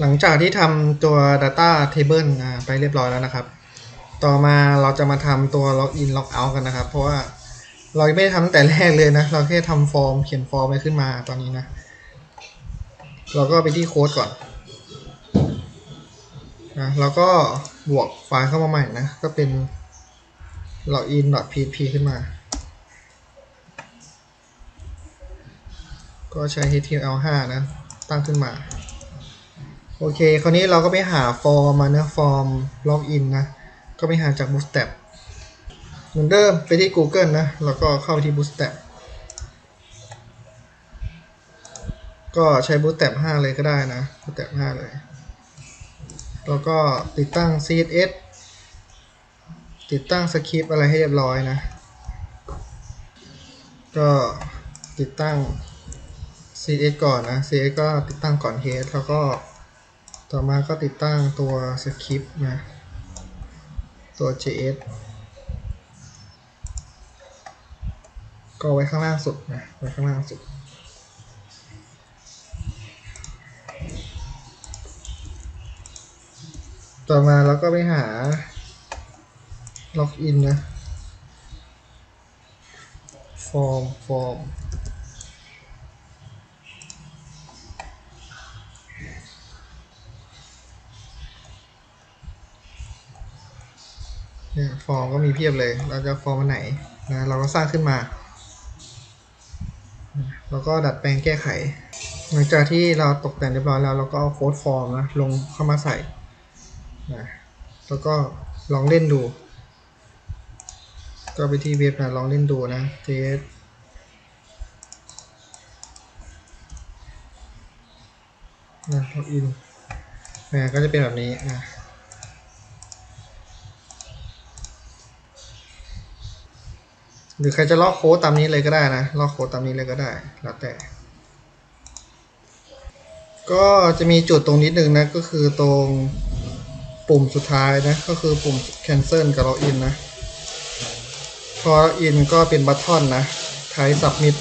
หลังจากที่ทำตัว Data Table ไปเรียบร้อยแล้วนะครับ ต่อมาเราจะมาทำตัว Login Logout กันนะครับ เพราะว่าเราไม่ได้ทำตั้งแต่แรกเลยนะ เราแค่ทำฟอร์มเขียนฟอร์มไปขึ้นมาตอนนี้นะ เราก็ไปที่โค้ดก่อนนะแล้วก็บวกไฟล์เข้ามาใหม่นะ ก็เป็น login.php ขึ้นมา ก็ใช้ HTML5 นะ ตั้งขึ้นมา โอเค คราวนี้เราก็ไปหาฟอร์มมานะฟอร์มล็อกอินนะ ก็ไปหาจาก Bootstrap เหมือนเดิมไปที่ Google นะ แล้วก็เข้าที่ Bootstrap ก็ใช้ Bootstrap 5 เลยก็ได้นะ Bootstrap 5 เลย แล้วก็ติดตั้ง CSS ติดตั้งสคริปต์อะไรให้เรียบร้อยนะ ก็ติดตั้ง CSS ก่อนนะ CSS ก็ติดตั้งก่อน head แล้วก็ ต่อมาก็ติดตั้งตัวสคริปต์นะ ตัว JS ก็ไว้ข้างล่างสุดนะ ไว้ข้างล่างสุด ต่อมาเราก็ไปหาล็อกอินนะ ฟอร์ม ฟอร์ม เนี่ยฟอร์มก็มีเพียบเลย เราจะฟอร์มไหนนะเราก็สร้างขึ้นมา แล้วก็ดัดแปลงแก้ไข หลังจากที่เราตกแต่งเรียบร้อยแล้วเราก็เอาโค้ดฟอร์มนะลงเข้ามาใส่นะแล้วก็ลองเล่นดู ก็ไปที่เว็บนะลองเล่นดูนะ JS นะล็อกอินนะก็จะเป็นแบบนี้นะ หรือใครจะล็อกโค้ดตามนี้เลยก็ได้นะล็อกโค้ดตามนี้เลยก็ได้แล้วแต่ ก็จะมีจุดตรงนิดนึงนะก็คือตรงปุ่มสุดท้ายนะก็คือปุ่ม cancel กับ login นะ พอ login ก็เป็นบัตทอนนะไทย submit